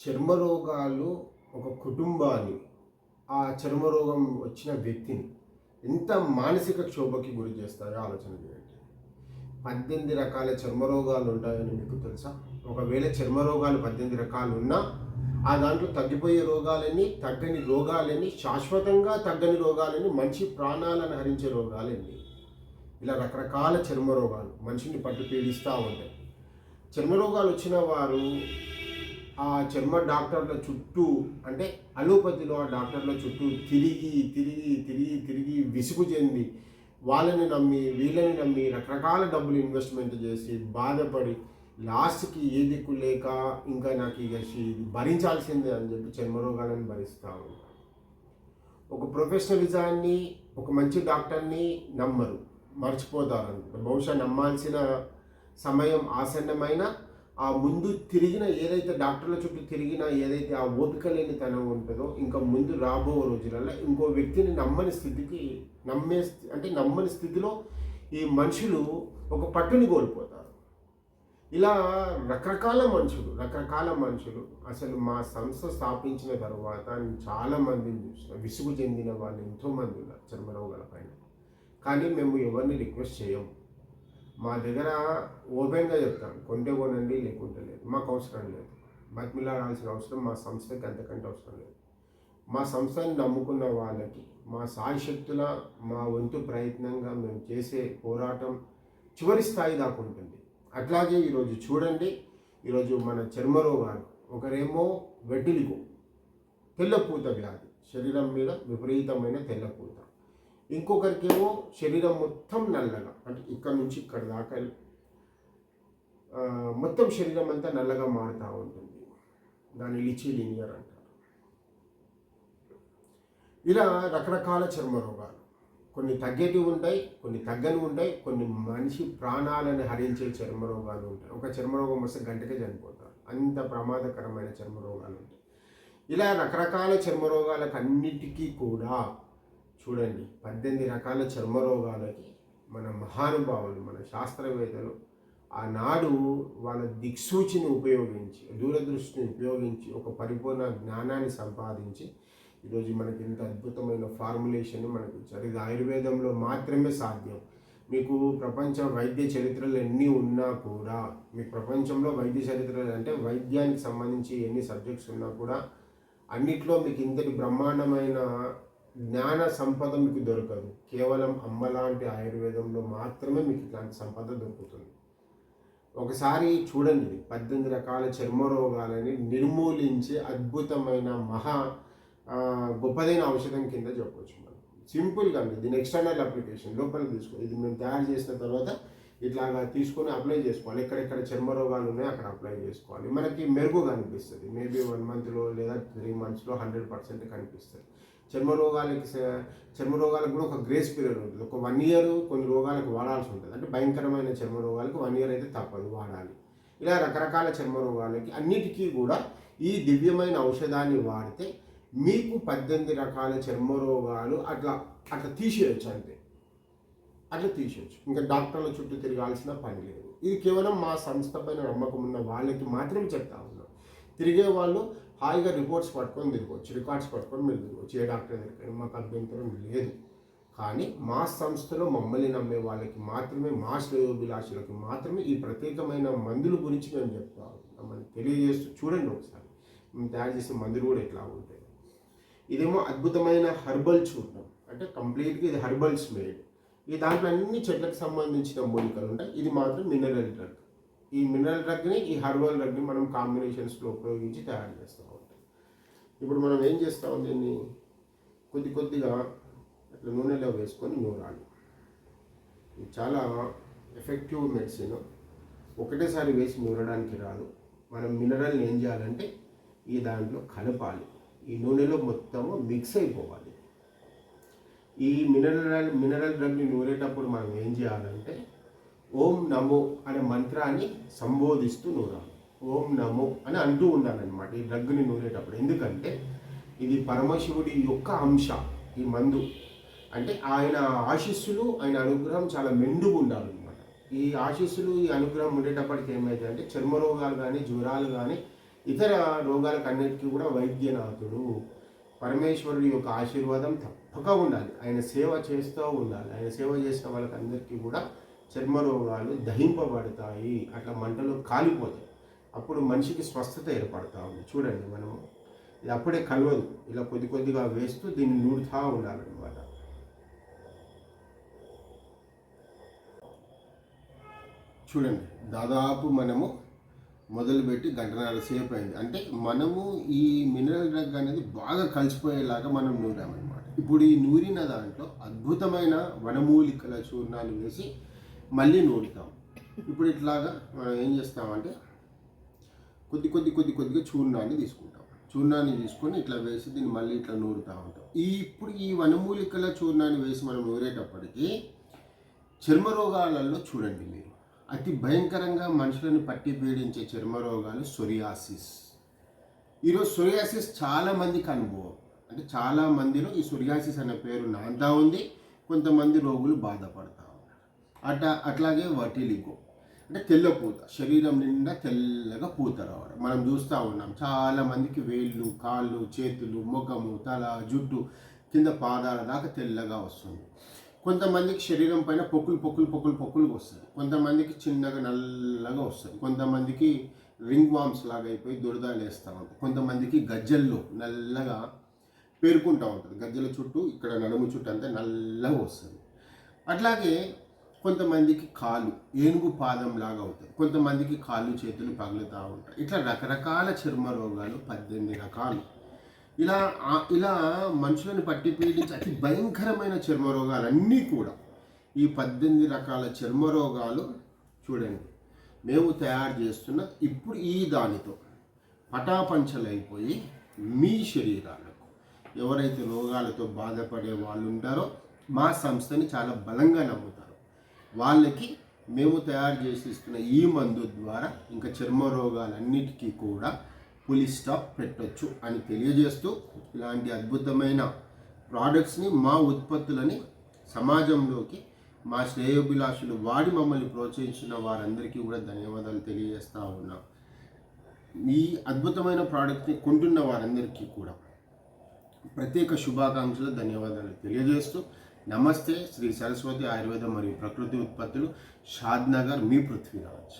చర్మ రోగాలు ఒక కుటుంబాన్ని ఆ చర్మరోగం వచ్చిన వ్యక్తిని ఎంత మానసిక క్షోభకి గురి చేస్తారో ఆలోచన చేయండి. పద్దెనిమిది రకాల చర్మరోగాలు ఉంటాయని మీకు తెలుసా? ఒకవేళ చర్మరోగాలు పద్దెనిమిది రకాలు ఉన్నా ఆ దాంట్లో తగ్గిపోయే రోగాలని తగ్గని రోగాలని శాశ్వతంగా తగ్గని రోగాలని మంచి ప్రాణాలను హరించే రోగాలని ఇలా రకరకాల చర్మరోగాలు మనిషిని పట్టు పీడిస్తూ ఉంటాయి. చర్మ రోగాలు వచ్చిన వారు ఆ చర్మ డాక్టర్ల చుట్టూ అంటే అలోపతిలో ఆ డాక్టర్ల చుట్టూ తిరిగి తిరిగి తిరిగి తిరిగి విసుగు చెంది వాళ్ళని నమ్మి వీళ్ళని నమ్మి రకరకాల డబ్బులు ఇన్వెస్ట్మెంట్ చేసి బాధపడి లాస్ట్కి ఏ దిక్కు లేక ఇంకా నాకు ఇక ఇది భరించాల్సిందే అని చెప్పి చర్మ రోగాలను భరిస్తూ ఉంటారు. ఒక ప్రొఫెషనలిజాన్ని ఒక మంచి డాక్టర్ని నమ్మరు మర్చిపోతారు బహుశా నమ్మాల్సిన సమయం ఆసన్నమైన ఆ ముందు తిరిగిన ఏదైతే డాక్టర్ల చుట్టూ తిరిగిన ఏదైతే ఆ ఓపిక లేని తనం ఉంటుందో ఇంకా ముందు రాబో రోజులలో ఇంకో వ్యక్తిని నమ్మని స్థితికి నమ్మే స్థి- అంటే నమ్మని స్థితిలో ఈ మనుషులు ఒక పట్టుని కోల్పోతారు. ఇలా రకరకాల మనుషులు రకరకాల మనుషులు అసలు మా సంస్థ స్థాపించిన తర్వాత చాలామందిని చూసిన విసుగు చెందిన వాళ్ళు ఎంతోమంది ఉన్నారు చర్మరోగాల పైన. కానీ మేము ఎవరిని రిక్వెస్ట్ చేయము మా దగ్గర ఓపెన్గా చెప్తాం కొంటే కొనండి లేకుంటే లేదు. మాకు అవసరం లేదు. బతిమిలాడాల్సిన అవసరం మా సంస్థకి అంతకంటే అవసరం లేదు. మా సంస్థని నమ్ముకున్న వాళ్ళకి మా సాయశక్తుల మా వంతు ప్రయత్నంగా మేము చేసే పోరాటం చివరి స్థాయి దాకా ఉంటుంది. అట్లాగే ఈరోజు చూడండి ఈరోజు మన చర్మరోగాలు ఒకరేమో వెడ్డిలిగో తెల్లపూత వ్యాధి శరీరం మీద విపరీతమైన తెల్లపూత. ఇంకొకరికేమో శరీరం మొత్తం నల్లగా అంటే ఇక్కడ నుంచి ఇక్కడ దాకా మొత్తం శరీరం అంతా నల్లగా మారుతూ ఉంటుంది. దాన్ని లిచిలినియర్ అంటారు. ఇలా రకరకాల చర్మ రోగాలు. కొన్ని తగ్గేటివి ఉంటాయి కొన్ని తగ్గని ఉంటాయి కొన్ని మనిషి ప్రాణాలను హరించే చర్మ రోగాలు ఉంటాయి. ఒక చర్మరోగం వస్తే గంటకే చనిపోతారు. అంత ప్రమాదకరమైన చర్మ రోగాలు ఉంటాయి. ఇలా రకరకాల చర్మ రోగాలకు అన్నిటికీ కూడా చూడండి పద్దెనిమిది రకాల చర్మ రోగాలకి మన మహానుభావులు మన శాస్త్రవేత్తలు ఆనాడు వాళ్ళ దిక్సూచిని ఉపయోగించి దూరదృష్టిని ఉపయోగించి ఒక పరిపూర్ణ జ్ఞానాన్ని సంపాదించి ఈరోజు మనకి ఇంత అద్భుతమైన ఫార్ములేషన్ మనకు ఇచ్చారు ఇది ఆయుర్వేదంలో మాత్రమే సాధ్యం. మీకు ప్రపంచ వైద్య చరిత్రలు ఎన్ని ఉన్నా కూడా మీ ప్రపంచంలో వైద్య చరిత్రలు అంటే వైద్యానికి సంబంధించి ఎన్ని సబ్జెక్ట్స్ ఉన్నా కూడా అన్నిట్లో మీకు ఇంతటి బ్రహ్మాండమైన జ్ఞాన సంపద మీకు దొరకదు. కేవలం అమ్మ లాంటి ఆయుర్వేదంలో మాత్రమే మీకు ఇట్లాంటి సంపద దొరుకుతుంది. ఒకసారి చూడండి పద్దెనిమిది రకాల చర్మ రోగాలని నిర్మూలించే అద్భుతమైన మహా గొప్పదైన ఔషధం కింద చెప్పవచ్చు మనం. సింపుల్గా మీరు దీని ఎక్స్టర్నల్ అప్లికేషన్ లోపల తీసుకో ఇది మేము తయారు చేసిన తర్వాత ఇట్లాగా తీసుకొని అప్లై చేసుకోవాలి. ఎక్కడెక్కడ చర్మ రోగాలు ఉన్నాయో అక్కడ అప్లై చేసుకోవాలి. మనకి మెరుగు కనిపిస్తుంది. మేబీ వన్ మంత్లో లేదా త్రీ మంత్స్లో హండ్రెడ్ పర్సెంట్ కనిపిస్తుంది. చర్మ రోగాలకి చర్మ రోగాలకు కూడా ఒక గ్రేస్ పీరియడ్ ఉంటుంది. ఒక వన్ ఇయర్ కొన్ని రోగాలకు వాడాల్సి ఉంటుంది. అంటే భయంకరమైన చర్మ రోగాలకు వన్ ఇయర్ అయితే తప్పదు వాడాలి. ఇలా రకరకాల చర్మ రోగాలకి అన్నిటికీ కూడా ఈ దివ్యమైన ఔషధాన్ని వాడితే మీకు పద్దెనిమిది రకాల చర్మ రోగాలు అట్లా అట్లా తీసేయచ్చు అంతే. అట్లా తీసేయచ్చు. ఇంకా డాక్టర్ల చుట్టూ తిరగాల్సిన పని లేదు. ఇది కేవలం మా సంస్థ పైన నమ్మకం ఉన్న వాళ్ళకి మాత్రమే చెప్తా ఉన్నాం. తిరిగే వాళ్ళు హాయిగా రిపోర్ట్స్ పట్టుకొని తిరగవచ్చు రికార్డ్స్ పట్టుకొని మీరు తిరగవచ్చు. ఏ డాక్టర్ దగ్గర మాకు అభ్యంతరం లేదు. కానీ మా సంస్థలో మమ్మల్ని నమ్మే వాళ్ళకి మాత్రమే మా శ్రేయోభిలాషులకి మాత్రమే ఈ ప్రత్యేకమైన మందుల గురించి మేము చెప్తా ఉన్నాం. మనం తెలియజేస్తూ చూడండి ఒకసారి. మేము తయారు చేసే మందులు కూడా ఎట్లా ఉంటాయి. ఇదేమో అద్భుతమైన హర్బల్ చూడటం అంటే కంప్లీట్గా ఇది హర్బల్స్ మేడ్. ఈ దాంట్లో అన్ని చెట్లకు సంబంధించిన మూలికలు ఉంటాయి. ఇది మాత్రం మినరల్ డ్రగ్ ఈ మినరల్ డ్రగ్ని ఈ హర్బల్ డ్రగ్ని మనం కాంబినేషన్స్లో ఉపయోగించి తయారు చేస్తూ ఉంటాం. ఇప్పుడు మనం ఏం చేస్తాం దీన్ని? కొద్ది కొద్దిగా అట్లా నూనెలో వేసుకొని నూరాలి. ఇది చాలా ఎఫెక్టివ్ మెడిసిన్ ఒకటేసారి వేసి నూరడానికి రాదు. మనం మినరల్ని ఏం చేయాలంటే ఈ దాంట్లో కలపాలి. ఈ నూనెలో మొత్తము మిక్స్ అయిపోవాలి. ఈ మినరల్ మినరల్ డ్రగ్ని నూరేటప్పుడు మనం ఏం చేయాలంటే ఓం నమో అనే మంత్రాన్ని సంబోధిస్తూ నూరాలి. ఓం నమో అని అంటూ ఉండాలన్నమాట ఈ డ్రగ్ని నూరేటప్పుడు. ఎందుకంటే ఇది పరమశివుడి యొక్క అంశ ఈ మందు. అంటే ఆయన ఆశీస్సులు ఆయన అనుగ్రహం చాలా మెండుగా ఉండాలన్నమాట. ఈ ఆశీస్సులు ఈ అనుగ్రహం ఉండేటప్పటికి ఏమైంది అంటే చర్మ రోగాలు కానీ జ్వరాలు కానీ ఇతర రోగాలకు అన్నిటికీ కూడా వైద్యనాథుడు పరమేశ్వరుడి యొక్క ఆశీర్వాదం తప్పక ఉండాలి. ఆయన సేవ చేస్తూ ఉండాలి. ఆయన సేవ చేసిన వాళ్ళకి అందరికీ కూడా చర్మ రోగాలు దహింపబడతాయి. అట్లా మంటలు కాలిపోతాయి. అప్పుడు మనిషికి స్వస్థత ఏర్పడతా ఉంది. చూడండి మనము. ఇది అప్పుడే కలవదు. ఇలా కొద్ది కొద్దిగా వేస్తూ దీన్ని నూరుతా ఉండాలన్నమాట. చూడండి. దాదాపు మనము మొదలుపెట్టి గంటన్నర సేపు అయింది అంటే మనము ఈ మినరల్ డ్రగ్ అనేది బాగా కలిసిపోయేలాగా మనం నూరామన్నమాట. ఇప్పుడు ఈ నూరిన దాంట్లో అద్భుతమైన వనమూలికల చూర్ణాలు వేసి మళ్ళీ నూరుతాం. ఇప్పుడు ఇట్లాగా మనం ఏం చేస్తామంటే కొద్ది కొద్ది కొద్ది కొద్దిగా చూర్ణాన్ని తీసుకుంటాం. చూర్ణాన్ని తీసుకొని ఇట్లా వేసి దీన్ని మళ్ళీ ఇట్లా నూరుతూ ఉంటాం. ఈ ఇప్పుడు ఈ వనమూలికల చూర్ణాన్ని వేసి మనం నూరేటప్పటికీ చర్మ రోగాలలో చూడండి మీరు. అతి భయంకరంగా మనుషులను పట్టి పీడించే చర్మ రోగాలు సొరియాసిస్. ఈరోజు సొరియాసిస్ చాలామందికి అనుభవం. అంటే చాలా మందిలో ఈ సొరియాసిస్ అనే పేరు నాందా ఉంది. కొంతమంది రోగులు బాధపడతా ఉన్నారు. అట్లా అట్లాగే వటిలిగో అంటే తెల్ల పూత శరీరం నిండా తెల్లగా పూత రావడం. మనం చూస్తూ ఉన్నాం. చాలామందికి వేళ్ళు కాళ్ళు చేతులు ముఖము తల జుట్టు కింద పాదాల దాకా తెల్లగా వస్తుంది. కొంతమందికి శరీరం పైన పొక్కులు పొక్కులు పొక్కులు పొక్కులు వస్తుంది. కొంతమందికి చిన్నగా నల్లగా వస్తుంది. కొంతమందికి రింగ్ వామ్స్ లాగా అయిపోయి దురదాలు వేస్తూ ఉంటాయి. కొంతమందికి గజ్జల్లో నల్లగా పేరుకుంటూ ఉంటుంది. గజ్జల చుట్టూ ఇక్కడ నడుము చుట్టూ అంతా నల్లగా వస్తుంది. అట్లాగే కొంతమందికి కాలు ఏనుగు పాదం లాగా అవుతుంది. కొంతమందికి కాళ్ళు చేతులు పగులుతూ ఉంటాయి. ఇట్లా రకరకాల చర్మ రోగాలు పద్దెనిమిది రకాలు. ఇలా ఇలా మనుషులను పట్టి పీడించి అతి భయంకరమైన చర్మ రోగాలన్నీ కూడా. ఈ పద్దెనిమిది రకాల చర్మ రోగాలు చూడండి. మేము తయారు చేస్తున్న ఇప్పుడు ఈ దానితో పటాపంచలైపోయి మీ శరీరాలకు ఎవరైతే రోగాలతో బాధపడే వాళ్ళు ఉంటారో మా సంస్థని చాలా బలంగా నమ్ముతారు. వాళ్ళకి మేము తయారు చేసి ఇస్తున్న ఈ మందు ద్వారా ఇంకా చర్మ రోగాలన్నిటికీ కూడా పులి స్టాప్ పెట్టొచ్చు అని తెలియజేస్తూ ఇలాంటి అద్భుతమైన ప్రోడక్ట్స్ని మా ఉత్పత్తులని సమాజంలోకి మా శ్రేయోభిలాషులు వాడి మమ్మల్ని ప్రోత్సహించిన వారందరికీ కూడా ధన్యవాదాలు తెలియజేస్తూ ఉన్నాం. ఈ అద్భుతమైన ప్రోడక్ట్ని కొంటున్న వారందరికీ కూడా ప్రత్యేక శుభాకాంక్షలు ధన్యవాదాలు తెలియజేస్తూ నమస్తే. శ్రీ సరస్వతి ఆయుర్వేదం మరియు ప్రకృతి ఉత్పత్తులు షాద్ నగర్ మీ పృథ్వీరాజ్.